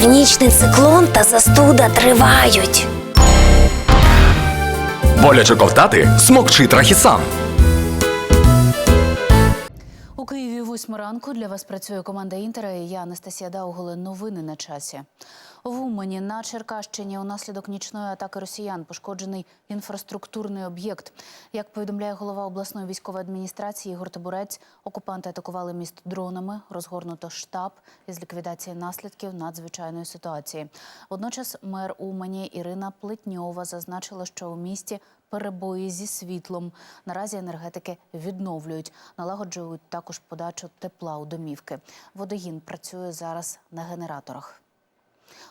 Північний циклон та застуда тривають. Боляче ковтати смокчи трахісан. У Києві восьма ранку для вас працює команда Інтера. і Я Анастасія Дауголе. Новини на часі. В Умані на Черкащині унаслідок нічної атаки росіян пошкоджений інфраструктурний об'єкт. Як повідомляє голова обласної військової адміністрації Ігор Табурець, окупанти атакували місто дронами, розгорнуто штаб із ліквідації наслідків надзвичайної ситуації. Водночас мер Умані Ірина Плетньова зазначила, що у місті перебої зі світлом. Наразі енергетики відновлюють, налагоджують також подачу тепла у домівки. Водогін працює зараз на генераторах.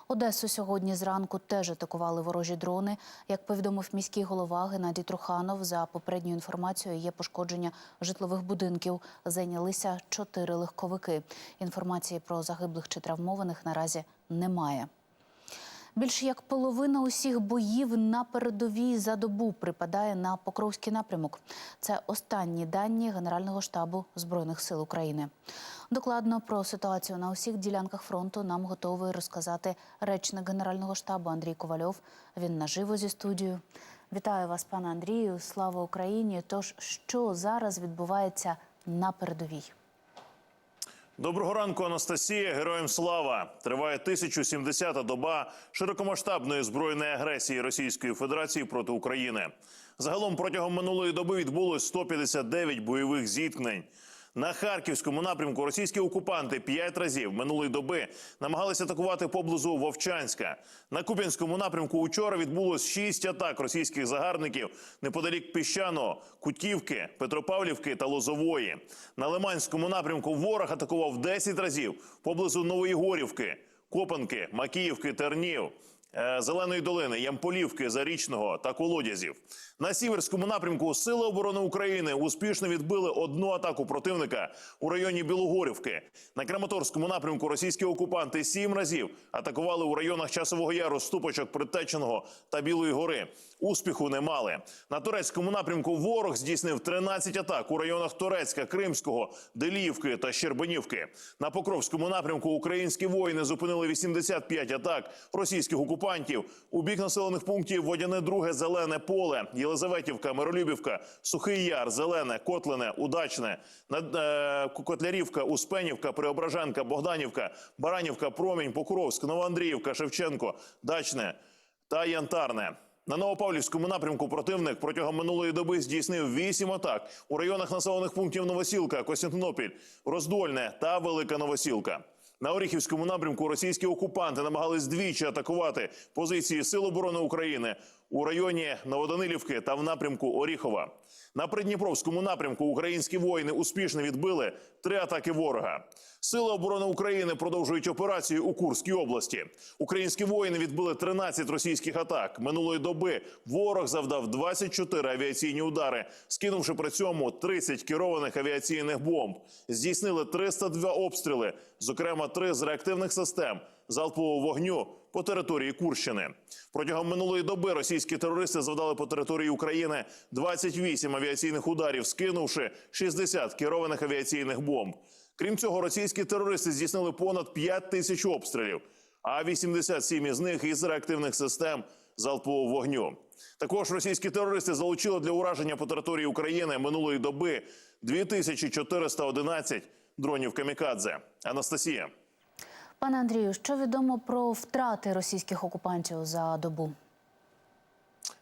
Одесу сьогодні зранку теж атакували ворожі дрони. Як повідомив міський голова Геннадій Труханов, за попередньою інформацією є пошкодження житлових будинків. Зайнялися чотири легковики. Інформації про загиблих чи травмованих наразі немає. Більше як половина усіх боїв на передовій за добу припадає на Покровський напрямок. Це останні дані Генерального штабу Збройних сил України. Докладно про ситуацію на усіх ділянках фронту нам готовий розказати речник Генерального штабу Андрій Ковальов. Він наживо зі студією. Вітаю вас, пане Андрію. Слава Україні! Тож, що зараз відбувається на передовій? Доброго ранку, Анастасія. Героям слава! Триває 1070-та доба широкомасштабної збройної агресії Російської Федерації проти України. Загалом протягом минулої доби відбулось 159 бойових зіткнень. На харківському напрямку російські окупанти п'ять разів минулої доби намагалися атакувати поблизу Вовчанська. На Куп'янському напрямку учора відбулось шість атак російських загарбників неподалік Піщаного, Кутівки, Петропавлівки та Лозової. На Лиманському напрямку ворог атакував 10 разів поблизу Новоєгорівки, Копанки, Макіївки, Тернів. Е, Зеленої долини, Ямполівки, Зарічного та Колодязів. На сіверському напрямку Сили оборони України успішно відбили одну атаку противника у районі Білогорівки. На Краматорському напрямку російські окупанти сім разів атакували у районах Часового Яру, Ступочок, Притеченого та Білої гори. Успіху не мали. На турецькому напрямку ворог здійснив 13 атак у районах Турецька, Кримського, Деліївки та Щербанівки. На Покровському напрямку українські воїни зупинили 85 атак російських окупантів у бік населених пунктів Водяне Друге, Зелене Поле, Єлизаветівка, Миролюбівка, Сухий Яр, Зелене, Котлине, Удачне, Над- е, Котлярівка, Успенівка, Преображенка, Богданівка, Баранівка, Промінь, Покровськ, Новоандріївка, Шевченко, Дачне та Янтарне. На Новопавлівському напрямку противник протягом минулої доби здійснив вісім атак у районах населених пунктів Новосілка, Костянтинопіль, Роздольне та Велика Новосілка. На Оріхівському напрямку російські окупанти намагались двічі атакувати позиції Сил оборони України у районі Новоданилівки та в напрямку Оріхова. На Придніпровському напрямку українські воїни успішно відбили три атаки ворога. Сили оборони України продовжують операцію у Курській області. Українські воїни відбили 13 російських атак. Минулої доби ворог завдав 24 авіаційні удари, скинувши при цьому 30 керованих авіаційних бомб. Здійснили 302 обстріли, зокрема три з реактивних систем залпового вогню по території Курщини. Протягом минулої доби російські терористи завдали по території України 28 авіаційних ударів, скинувши 60 керованих авіаційних бомб. Крім цього, російські терористи здійснили понад 5 тисяч обстрілів, а 87 із них із реактивних систем залпового вогню. Також російські терористи залучили для ураження по території України минулої доби 2411 дронів камікадзе. Анастасія. Пане Андрію, що відомо про втрати російських окупантів за добу?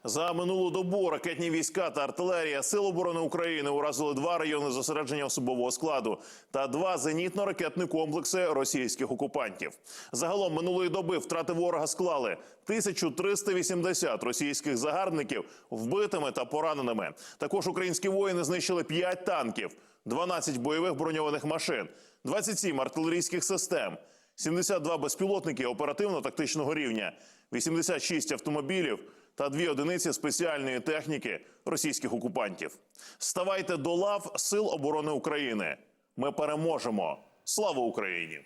За минулу добу ракетні війська та артилерія Сил оборони України уразили два райони зосередження особового складу та два зенітно-ракетні комплекси російських окупантів. Загалом минулої доби втрати ворога склали 1380 російських загарбників вбитими та пораненими. Також українські воїни знищили 5 танків, 12 бойових броньованих машин, 27 артилерійських систем. 72 безпілотники оперативно-тактичного рівня, 86 автомобілів та дві одиниці спеціальної техніки російських окупантів. Ставайте до лав Сил оборони України. Ми переможемо. Слава Україні!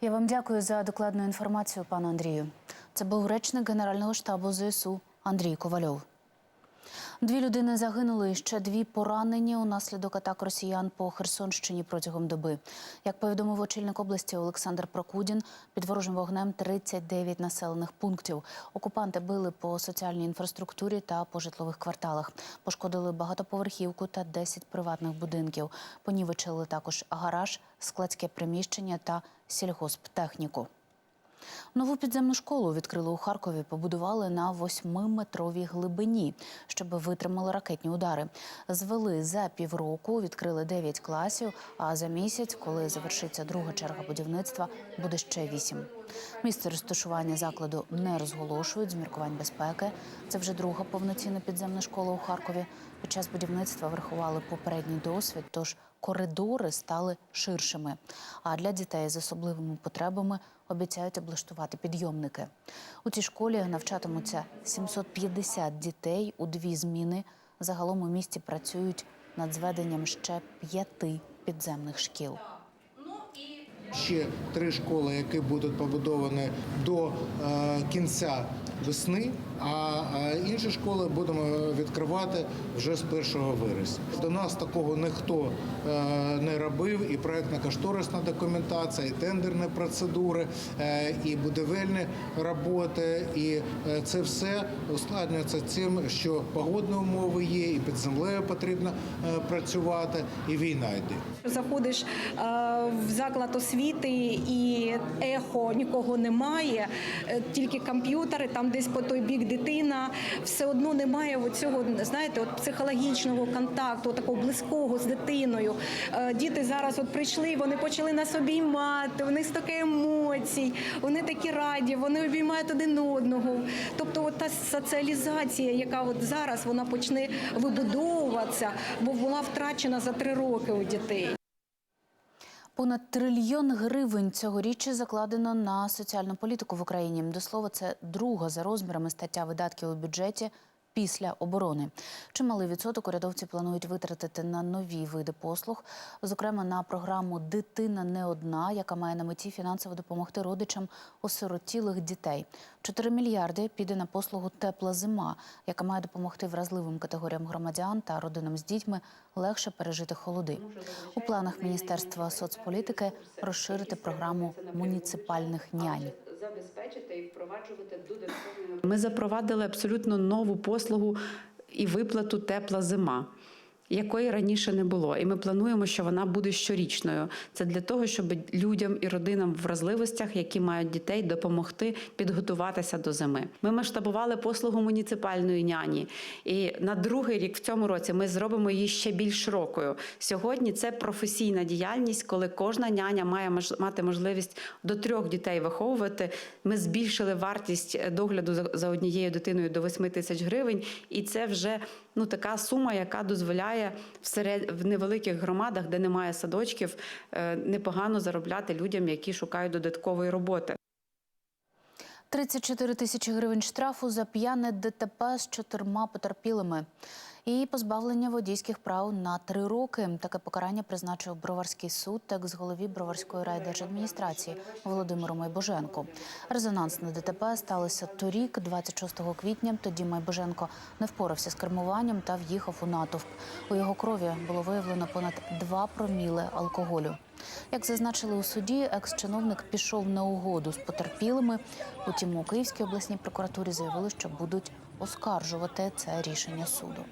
Я вам дякую за докладну інформацію, пане Андрію. Це був речник Генерального штабу ЗСУ Андрій Ковальов. Дві людини загинули і ще дві поранені унаслідок атак росіян по Херсонщині протягом доби. Як повідомив очільник області Олександр Прокудін, під ворожим вогнем 39 населених пунктів. Окупанти били по соціальній інфраструктурі та по житлових кварталах. Пошкодили багатоповерхівку та 10 приватних будинків. Понівечили також гараж, складське приміщення та сільгосптехніку. Нову підземну школу відкрили у Харкові. Побудували на восьмиметровій глибині, щоб витримали ракетні удари. Звели за півроку, відкрили 9 класів. А за місяць, коли завершиться друга черга будівництва, буде ще вісім. Місце розташування закладу не розголошують з міркувань безпеки. Це вже друга повноцінна підземна школа у Харкові. Під час будівництва врахували попередній досвід, тож коридори стали ширшими. А для дітей з особливими потребами обіцяють облаштувати підйомники. У цій школі навчатимуться 750 дітей у дві зміни. Загалом у місті працюють над зведенням ще п'яти підземних шкіл. Ще три школи, які будуть побудовані до е, кінця весни. А е, інші школи будемо відкривати вже з 1 вересня. До нас такого ніхто е, не робив, і проектно-кошторисна документація, і тендерні процедури, і будівельні роботи. І це все ускладнюється тим, що погодні умови є, і під землею потрібно працювати, і війна йде. Заходиш в заклад освіти і ехо нікого немає, е, тільки комп'ютери, там десь по той бік дитина. Все одно немає цього, знаєте, от психологічного контакту, такого близького з дитиною. Е, Діти зараз от прийшли, вони почали нас обіймати, у них стільки емоцій, вони такі раді, вони обіймають один одного. Тобто, от та соціалізація, яка от зараз вона почне вибудовуватися, бо була втрачена за три роки у дітей. Понад трильйон гривень цьогоріч закладено на соціальну політику в Україні. До слова, це друга за розмірами стаття видатків у бюджеті після оборони. Чималий відсоток урядовці планують витратити на нові види послуг, зокрема на програму Дитина не одна, яка має на меті фінансово допомогти родичам осиротілих дітей. 4 мільярди піде на послугу Тепла зима, яка має допомогти вразливим категоріям громадян та родинам з дітьми легше пережити холоди. У планах Міністерства соцполітики розширити програму муніципальних нянь. Забезпечити і впроваджувати додаткові Ми запровадили абсолютно нову послугу і виплату тепла зима. Якої раніше не було, і ми плануємо, що вона буде щорічною. Це для того, щоб людям і родинам в вразливостях, які мають дітей, допомогти підготуватися до зими. Ми масштабували послугу муніципальної няні, і на другий рік в цьому році ми зробимо її ще більш широкою. Сьогодні це професійна діяльність, коли кожна няня має мати можливість до трьох дітей виховувати. Ми збільшили вартість догляду за- однією дитиною до 8 тисяч гривень, і це вже ну така сума, яка дозволяє серед в невеликих громадах, де немає садочків, е, непогано заробляти людям, які шукають додаткової роботи. 34 тисячі гривень штрафу за п'яне ДТП з чотирма потерпілими. І позбавлення водійських прав на три роки. Таке покарання призначив Броварський суд та екс-голові Броварської райдержадміністрації Володимиру Майбоженку. Резонансне ДТП сталося торік, 26 квітня. Тоді Майбоженко не впорався з кермуванням та в'їхав у натовп. У його крові було виявлено понад 2 проміли алкоголю. Як зазначили у суді, екс-чиновник пішов на угоду з потерпілими. Утім, у Київській обласній прокуратурі заявили, що будуть оскаржувати це рішення суду.